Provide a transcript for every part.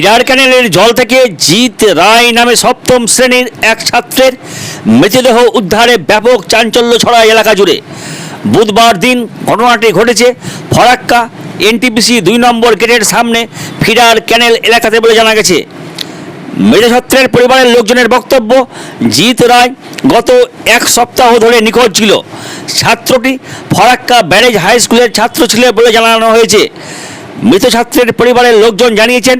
Feeder ক্যানেলের জল থেকে জিৎ রায় নামে সপ্তম শ্রেণির এক ছাত্রের মৃতদেহ উদ্ধারে ব্যাপক চাঞ্চল্য ছড়ায় এলাকা জুড়ে। বুধবার দিন ঘটনাটি ঘটেছে ফরাক্কা এনটিপিসি দুই নম্বর গেটের সামনে ফিডার ক্যানেল এলাকাতে বলে জানা গেছে। মৃত ছাত্রের পরিবারের লোকজনের বক্তব্য, জিৎ রায় গত এক সপ্তাহ ধরে নিখোঁজ ছিল। ছাত্রটি ফরাক্কা ব্যারেজ হাই স্কুলের ছাত্র ছিল বলে জানানো হয়েছে। মৃত ছাত্রের পরিবারের লোকজন জানিয়েছেন,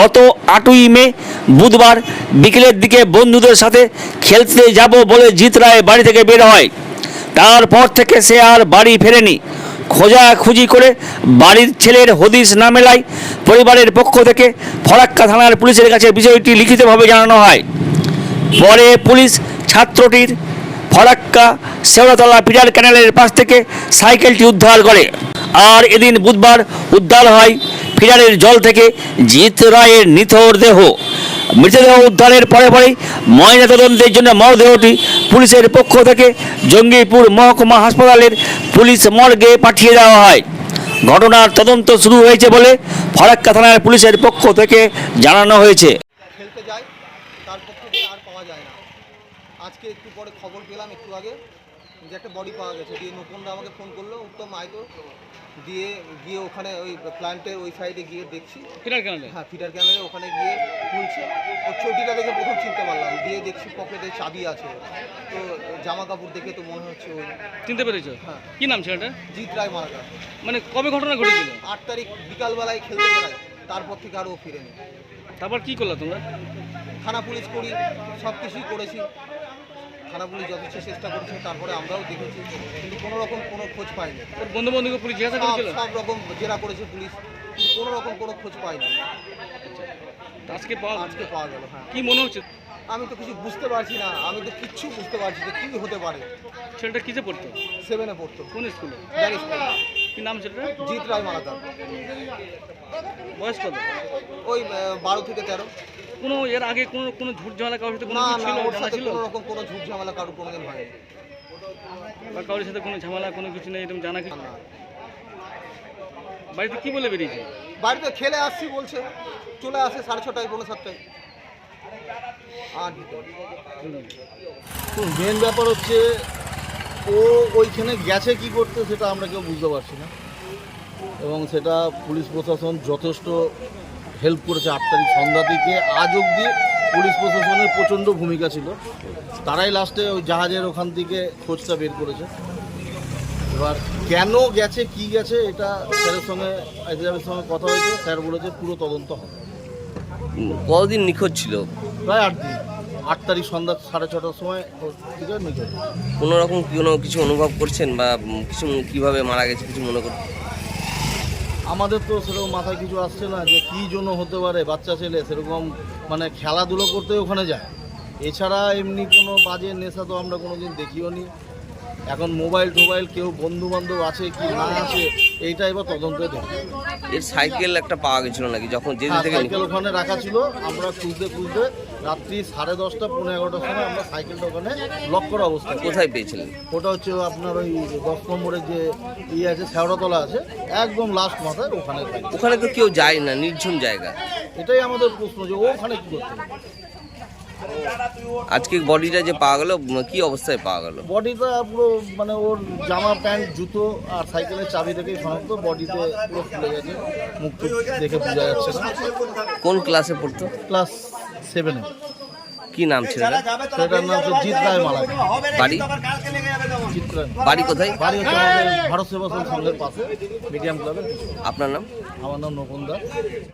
গত আটই মে বুধবার বিকেলের দিকে বন্ধুদের সাথে খেলতে যাব বলে জিৎ রায় বাড়ি থেকে বের হয়। তারপর থেকে সে আর বাড়ি ফেরেনি। খোঁজাখুঁজি করে বাড়ির ছেলের হদিস না মেলায় পরিবারের পক্ষ থেকে ফরাক্কা থানার পুলিশের কাছে বিষয়টি লিখিতভাবে জানানো হয়। পরে পুলিশ ছাত্রটির ফরাক্কা, শেওড়াতলা পিটার ক্যানেলের পাশ থেকে সাইকেলটি উদ্ধার করে। আর এদিন বুধবার উদ্ধার হয় ফিডারের জল থেকে জিৎ রায়ের নিথর দেহ। মৃতদেহ উদ্ধারের পরে পরেই ময়নাতদন্তের জন্য মরদেহটি পুলিশের পক্ষ থেকে জঙ্গিপুর মহকুমা হাসপাতালের পুলিশ মর্গে পাঠিয়ে দেওয়া হয়। ঘটনার তদন্ত শুরু হয়েছে বলে ফরাক্কা থানার পুলিশের পক্ষ থেকে জানানো হয়েছে। আজকে একটু পরে খবর পেলাম একটু আগে। যে একটা বডি পাওয়া গেছে। দিয়ে নতুনরা আমাকে ফোন করল উত্তম আয়তো দিয়ে গিয়ে ওখানে ওই প্ল্যান্টের ওই সাইডে গিয়ে দেখছি। ফিটার ক্যানেলে হ্যাঁ ফিটার ক্যানেলে ওখানে গিয়ে খুলছে। ওর চটিটা দেখে প্রথম চিনতে পারলাম। দিয়ে দেখছি পকেটে চাবি আছে। তো জামা কাপড় দেখে তো মনে হচ্ছে ওই চিনতে পেরেছ? হ্যাঁ। কি নাম ছেলেটা জিৎ রায় মারা গেছে। মানে কবে ঘটনা ঘটেছিল? আট তারিখ বিকালবেলায় খেলতে বেড়ায়। তারপর থেকে আরও ও ফিরেনি। তারপর কি করলা তোমরা? থানা পুলিশ করি সব কিছুই করেছি। থানা পুলিশ যথেষ্ট চেষ্টা করেছে তারপরে আমরাও দেখেছি কিন্তু কোনো রকম কোনো খোঁজ পাইনি। ওর বন্ধু বান্ধবকে পুলিশ জিজ্ঞাসা সব করেছিল? সব রকম জেরা করেছে পুলিশ কিন্তু কোনো রকম কোনো খোঁজ পাইনি। তা আজকে পাওয়া আজকে পাওয়া গেল হ্যাঁ। কি মনে হচ্ছে? আমি তো কিছু বুঝতে পারছি না আমি তো কিচ্ছু বুঝতে পারছি না কী হতে পারে। ছেলেটা কিসে পড়তো? সেভেনে পড়তো। কোন স্কুলে? কি নাম ছেলেটা জিৎ রায় মালাকার। বয়স কত? ওই বারো থেকে তেরো। কোনো এর আগে কোনো কোনো ঝুট ঝামেলা কারোর সাথে কোনো না কিছু না ছিল ওর জানা সাথে ছিল? কোনো রকম কোনো ঝুট ঝামেলা কারোর কোনোদিন হয়নি। বা কারোর সাথে কোনো ঝামেলা কোনো কিছু নেই এরকম জানা কিছু না বাড়িতে কি বলে বেরিয়েছে? বাড়িতে খেলে আসছি বলছে চলে আসে সাড়ে ছটায় পৌনে সাতটায়। আর মেন ব্যাপার হচ্ছে ও ওইখানে গেছে কি করতে সেটা আমরা কেউ বুঝতে পারছি না। এবং সেটা পুলিশ প্রশাসন যথেষ্ট হেল্প করেছে আট তারিখ সন্ধ্যা থেকে। আজ অবধি পুলিশ প্রশাসনের প্রচণ্ড ভূমিকা ছিল। তারাই লাস্টে ওই জাহাজের ওখান থেকে খোঁজটা বের করেছে। এবার কেন গেছে কি গেছে এটা স্যারের সঙ্গে আইজিআরের সঙ্গে কথা হয়েছে। স্যার বলেছে পুরো তদন্ত হবে। কতদিন নিখোঁজ ছিল? প্রায় আট দিন। আট তারিখ সন্ধ্যা সাড়ে ছটার সময় নিখোঁজ। কোনো রকম কোনো কিছু অনুভব করছেন বা কিছু কীভাবে মারা গেছে কিছু মনে করছেন আমাদের তো সেরকম মাথায় কিছু আসছে না যে কী জন্য হতে পারে বাচ্চা ছেলে সেরকম মানে খেলাধুলো করতে ওখানে যায়। এছাড়া এমনি কোনো বাজে নেশা তো আমরা কোনো দিন দেখিও নি এখন মোবাইল টোবাইল কেউ বন্ধু বান্ধব আছে কি না আছে এইটা এবার তদন্তে এর সাইকেল একটা পাওয়া গেছিল নাকি? যখন যেদিন হ্যাঁ, থেকে সাইকেল ওখানে রাখা ছিল। আমরা খুঁজতে খুঁজতে রাত্রি সাড়ে দশটা পনেরো এগারোটার সময় আমরা সাইকেলটা ওখানে লক করা অবস্থা কোথায় পেয়েছিলেন? ওটা হচ্ছে আপনার ওই দশ নম্বরের যে ইয়ে আছে শেওড়াতলা আছে একদম লাস্ট মাথায় ওখানে ওখানে তো কেউ যায় না নির্ঝুম জায়গা। এটাই আমাদের প্রশ্ন যে ওখানে কি করতে আজকে বডিটা যে পাওয়া গেল কি অবস্থায় পাওয়া গেল? বডিটা পুরো মানে ওর জামা প্যান্ট জুতো আর সাইকেলের চাবি থেকেই শনাক্ত বডিতে পুরো খুলে গেছে। মুখ দেখে বোঝা যাচ্ছে না। কোন ক্লাসে পড়তো? ক্লাস সেভেনে কি নাম ছিল সেটার নাম হচ্ছে জিৎ রায় মালা। বাড়ি? জিৎ রায়। বাড়ি কোথায়? বাড়ি হচ্ছে আমাদের ভারত সেবাশ্রম সংঘের পাশে মিডিয়াম ক্লাবে আপনার নাম? আমার নাম নকুন দাস।